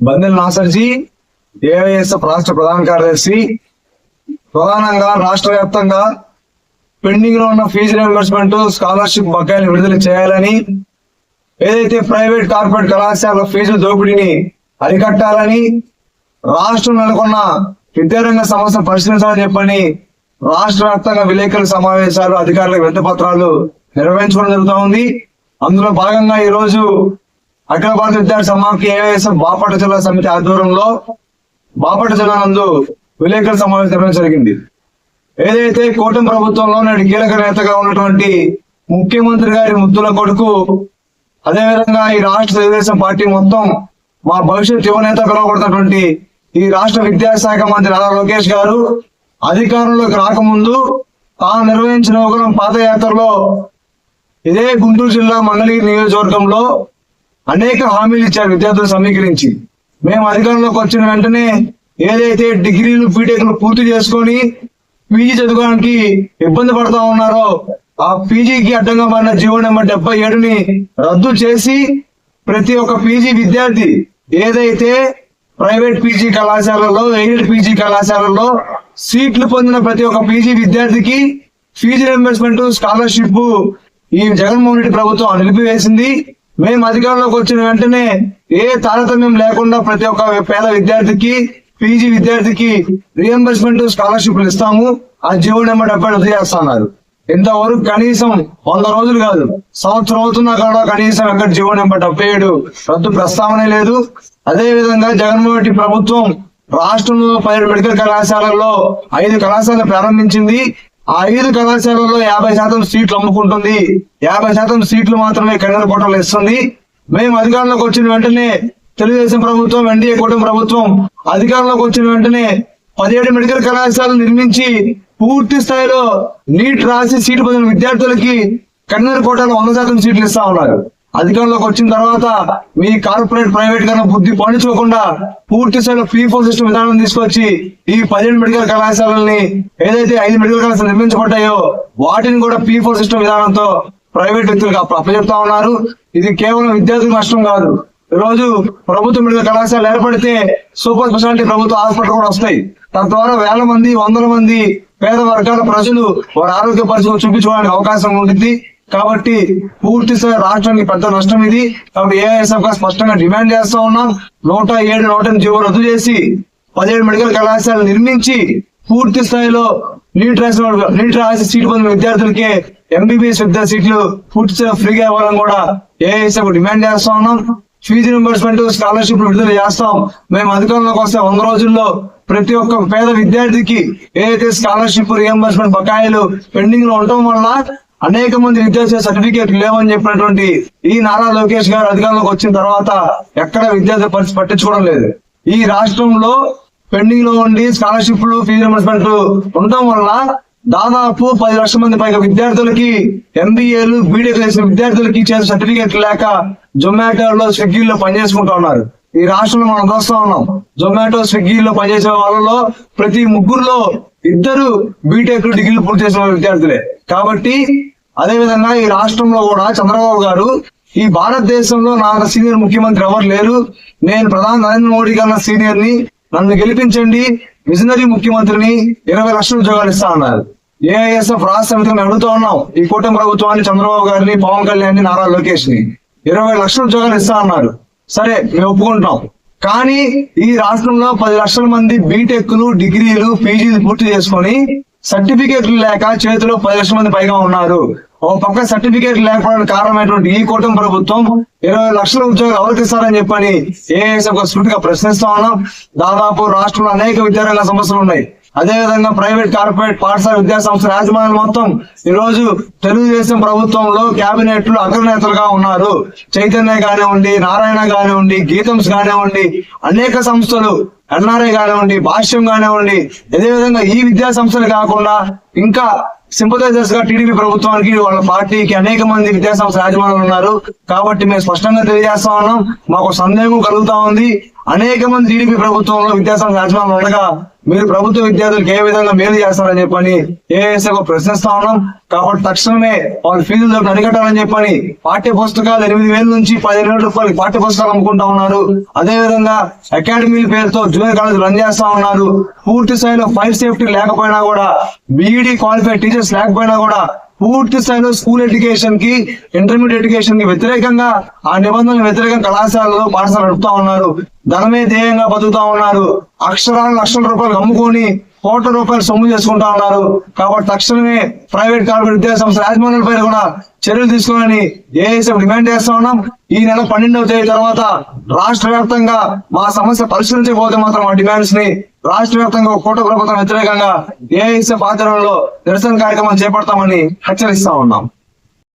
బందెల్ నాసర్జీ AISF రాష్ట్ర ప్రధాన కార్యదర్శి ప్రధానంగా రాష్ట్ర వ్యాప్తంగా పెండింగ్లో ఉన్న ఫీజు రియంబర్స్మెంట్ స్కాలర్షిప్ బకాయిలు విడుదల చేయాలని ఏదైతే ప్రైవేట్ కార్పొరేట్ కళాశాల ఫీజుల దోపిడీని అరికట్టాలని రాష్ట్రం నెలకొన్న విద్యారంగ సమస్యను పరిశీలించాలని చెప్పని రాష్ట్ర వ్యాప్తంగా విలేకరుల సమావేశాలు అధికారులకు వింత పత్రాలు నిర్వహించుకోవడం జరుగుతూ ఉంది. అందులో భాగంగా ఈ రోజు అఖిల భారత విద్యార్థి సమాఖ్య ఏఐఎస్ఎఫ్ బాపట్ల జిల్లా సమితి ఆధ్వర్యంలో బాపట జిల్లా నందు విలేకరుల సమావేశం జరగడం జరిగింది. ఏదైతే కూటమి ప్రభుత్వంలో నేడు కీలక నేతగా ఉన్నటువంటి ముఖ్యమంత్రి గారి ముద్దుల కొడుకు అదేవిధంగా ఈ రాష్ట్ర తెలుగుదేశం పార్టీ మొత్తం మా భవిష్యత్ యువనేత పిలువబడుతున్నటువంటి ఈ రాష్ట్ర విద్యాశాఖ మంత్రి నారా లోకేష్ గారు అధికారంలోకి రాకముందు తాను నిర్వహించిన ఒక పాదయాత్రలో ఇదే గుంటూరు జిల్లా మంగళగిరి నియోజకవర్గంలో అనేక హామీలు ఇచ్చారు విద్యార్థులు సమీకరించి. మేము అధికారంలోకి వచ్చిన వెంటనే ఏదైతే డిగ్రీలు బీటెక్లు పూర్తి చేసుకొని పీజీ చదువుకోవడానికి ఇబ్బంది పడతా ఉన్నారో ఆ పీజీకి అడ్డంగా మారిన జీవో నెంబర్ డెబ్బై ఏడుని రద్దు చేసి ప్రతి ఒక్క పీజీ విద్యార్థి ఏదైతే ప్రైవేట్ పీజీ కళాశాలలో ఎయిడెడ్ పీజీ కళాశాలలో సీట్లు పొందిన ప్రతి ఒక్క పీజీ విద్యార్థికి ఫీజు రింబర్స్మెంట్ స్కాలర్షిప్ ఈ జగన్మోహన్ రెడ్డి ప్రభుత్వం నిలిపివేసింది. మేము అధికారంలోకి వచ్చిన వెంటనే ఏ తారతమ్యం లేకుండా ప్రతి ఒక్క పేద విద్యార్థికి పీజీ విద్యార్థికి రియంబర్స్మెంట్ స్కాలర్షిప్లు ఇస్తాము. ఆ జీవో నెంబర్ డెబ్బై రద్దు చేస్తున్నారు. ఇంతవరకు కనీసం వంద రోజులు కాదు సంవత్సరం అవుతున్నా కూడా కనీసం ఎక్కడ జీవో నెంబర్ డెబ్బై ఏడు రద్దు ప్రస్తావనే లేదు. అదే విధంగా జగన్మోహన్ రెడ్డి ప్రభుత్వం రాష్ట్రంలో పదిహేడు మెడికల్ కళాశాలల్లో ఐదు కళాశాలలు ప్రారంభించింది. ఆ ఐదు కళాశాలలో యాభై శాతం సీట్లు అమ్ముకుంటుంది. యాభై శాతం సీట్లు మాత్రమే కేంద్ర కోటలు ఇస్తుంది. మేము అధికారంలోకి వచ్చిన వెంటనే తెలుగుదేశం ప్రభుత్వం ఎన్డీఏ కూటమి ప్రభుత్వం అధికారంలోకి వచ్చిన వెంటనే పదిహేడు మెడికల్ కళాశాలలు నిర్మించి పూర్తి స్థాయిలో నీట్ రాసి సీటు పొందిన విద్యార్థులకి కన్నర్ కోటలో వంద శాతం సీట్లు ఇస్తా ఉన్నారు. అధికారంలోకి వచ్చిన తర్వాత మీ కార్పొరేట్ ప్రైవేట్ కన్నా బుద్ధి పండించుకోకుండా పూర్తి స్థాయిలో ఫ్రీ ఫోర్ సిస్టమ్ విధానం తీసుకొచ్చి ఈ పదిహేను మెడికల్ కళాశాలని ఏదైతే ఐదు మెడికల్ కళాశాలలు నిర్మించబడ్డాయో వాటిని కూడా పీ ఫోర్ సిస్టమ్ విధానంతో ప్రైవేట్ వ్యక్తులకు అప్ప- అప్పచెప్తా ఉన్నారు. ఇది కేవలం విద్యార్థులకు నష్టం కాదు. రోజు ప్రభుత్వ మెడికల్ కళాశాల ఏర్పడితే సూపర్ స్పెషాలిటీ ప్రభుత్వ హాస్పిటల్ కూడా వస్తాయి. తద్వారా వేల మంది వందల మంది పేద వర్గాల ప్రజలు వారి ఆరోగ్య పరిస్థితులు చూపించుకోవడానికి అవకాశం ఉంటుంది. కాబట్టి పూర్తి స్థాయి రాష్ట్రానికి పెద్ద నష్టం ఇది. కాబట్టి ఏఐఎస్ఎఫ్గా స్పష్టంగా డిమాండ్ చేస్తా ఉన్నాం. నూట ఏడు నూట ఎనిమిది జీవో రద్దు చేసి పదిహేడు మెడికల్ కళాశాలలు నిర్మించి పూర్తి స్థాయిలో నీట్ రాసిన నీట్ రాసి సీటు పొందిన విద్యార్థులకే ఎంబీబీఎస్ విద్యా సీట్లు పూర్తి స్థాయిలో ఫ్రీగా ఇవ్వాలని కూడా ఏఐఎస్ఎఫ్ డిమాండ్ చేస్తా ఉన్నాం. ఫీజు రింబర్స్మెంట్ స్కాలర్షిప్ విడుదల చేస్తాం. మేము అధికారంలోకి వస్తే వంద రోజుల్లో ప్రతి ఒక్క పేద విద్యార్థికి ఏదైతే స్కాలర్షిప్ రియంబర్స్మెంట్ బకాయిలు పెండింగ్లో ఉండటం వల్ల అనేక మంది విద్యార్థుల సర్టిఫికేట్ లేవని చెప్పినటువంటి ఈ నారా లోకేష్ గారు అధికారంలోకి వచ్చిన తర్వాత ఎక్కడ విద్యార్థుల పరిస్థితి పట్టించుకోవడం లేదు. ఈ రాష్ట్రంలో పెండింగ్లో ఉండి స్కాలర్షిప్లు ఫీజు రింబర్స్మెంట్ ఉండటం వల్ల దాదాపు పది లక్షల మంది పైగా విద్యార్థులకి ఎంబీఏలు బీటెక్ చేసిన విద్యార్థులకి చేసిన సర్టిఫికేట్ లేక జొమాటోలో స్విగ్గీలో పనిచేసుకుంటా ఉన్నారు. ఈ రాష్ట్రంలో మనం చూస్తా ఉన్నాం. జొమాటో స్విగ్గీలో పనిచేసే వాళ్ళలో ప్రతి ముగ్గురులో ఇద్దరు బీటెక్ డిగ్రీలు పూర్తి చేసిన విద్యార్థులే. కాబట్టి అదేవిధంగా ఈ రాష్ట్రంలో కూడా చంద్రబాబు గారు ఈ భారతదేశంలో నాకు సీనియర్ ముఖ్యమంత్రి ఎవరు లేరు. నేను ప్రధాని నరేంద్ర మోడీ కన్నా సీనియర్ని నన్ను గెలిపించండి. విజనరీ ముఖ్యమంత్రిని ఇరవై లక్షల ఉద్యోగాలు ఇస్తా అన్నారు. ఏఐఎస్ఎఫ్ రాష్ట్ర సమితిని అడుగుతూ ఉన్నాం. ఈ కూటమి ప్రభుత్వాన్ని చంద్రబాబు గారిని పవన్ కళ్యాణ్ నారా లోకేష్ని ఇరవై లక్షల ఉద్యోగాలు ఇస్తా అన్నారు. సరే మేము ఒప్పుకుంటాం కానీ ఈ రాష్ట్రంలో పది లక్షల మంది బీటెక్లు డిగ్రీలు పీజీలు పూర్తి చేసుకొని సర్టిఫికేట్లు లేక చేతిలో పది లక్షల మంది పైగా ఉన్నారు. ఓ పక్క సర్టిఫికేట్ లేకపోవడానికి కారణమైనటువంటి ఈ కూటమి ప్రభుత్వం ఇరవై లక్షల ఉద్యోగాలు అవతరిస్తారని చెప్పని ఏఎస్ ఒక స్ఫూర్తిగా ప్రశ్నిస్తా ఉన్నాం. దాదాపు రాష్ట్రంలో అనేక విద్యారంగ సమస్యలు ఉన్నాయి. అదే విధంగా ప్రైవేట్ కార్పొరేట్ పాఠశాల విద్యా సంస్థల యాజమాన్యం మొత్తం ఈ రోజు తెలుగుదేశం ప్రభుత్వంలో కేబినెట్లు అగ్రనేతలుగా ఉన్నారు. చైతన్య కానివ్వండి నారాయణ కానివ్వండి గీతంస్ కానివ్వండి అనేక సంస్థలు ఎన్ఆర్ఐ కానివ్వండి భాష్యం కానివ్వండి అదే విధంగా ఈ విద్యా సంస్థలు కాకుండా ఇంకా సింపథైజర్స్గా టీడీపీ ప్రభుత్వానికి వాళ్ళ పార్టీకి అనేక మంది విద్యా యాజమానులు ఉన్నారు. కాబట్టి మేము స్పష్టంగా తెలియజేస్తా ఉన్నాం. మాకు సందేహం కలుగుతా ఉంది. అనేక మంది టీడీపీ ప్రభుత్వంలో విద్యాసంస్థ యాజమాన్యం ఉండగా మీరు ప్రభుత్వ విద్యార్థులకు ఏ విధంగా మేలు చేస్తారని చెప్పని ఏఎస్ఐ ప్రశ్నిస్తా ఉన్నాం. కాబట్టి తక్షణమే వాళ్ళ ఫీజులు అడిగట్టాలని చెప్పని పాఠ్య పుస్తకాలు ఎనిమిది వేల నుంచి పదిహేను వేల రూపాయలు పాఠ్య పుస్తకాలు అమ్ముకుంటా ఉన్నారు. అదే విధంగా అకాడమీ పేరుతో జూనియర్ కాలేజ్ రన్ చేస్తా ఉన్నారు. పూర్తి స్థాయిలో ఫైర్ సేఫ్టీ లేకపోయినా కూడా బీఈడి క్వాలిఫైడ్ టీచర్స్ లేకపోయినా కూడా పూర్తి స్థాయిలో స్కూల్ ఎడ్యుకేషన్కి ఇంటర్మీడియట్ ఎడ్యుకేషన్కి వ్యతిరేకంగా ఆ నిబంధనలు వ్యతిరేకంగా కళాశాలలో పాఠశాల నడుపుతా ఉన్నారు. ధనమే ధ్యేయంగా బతుకుతా ఉన్నారు. అక్షరాలు లక్షల రూపాయలు అమ్ముకొని కోట్ల రూపాయలు సొమ్ము చేసుకుంటా ఉన్నారు. కాబట్టి తక్షణమే ప్రైవేట్ కార్పొరేట్ విద్యా సంస్థల పేరు కూడా చర్యలు తీసుకోవాలని ఏఎస్ఎఫ్ డిమాండ్ చేస్తా ఉన్నాం. ఈ నెల పన్నెండవ తేదీ తర్వాత రాష్ట్ర వ్యాప్తంగా మా సమస్య పరిశీలించకపోతే మాత్రం మా డిమాండ్స్ని రాష్ట్ర వ్యాప్తంగా కోట ప్రభుత్వం వ్యతిరేకంగా ఏఎస్ఎఫ్ ఆధ్వర్యంలో నిరసన కార్యక్రమం చేపడతామని హెచ్చరిస్తా ఉన్నాం.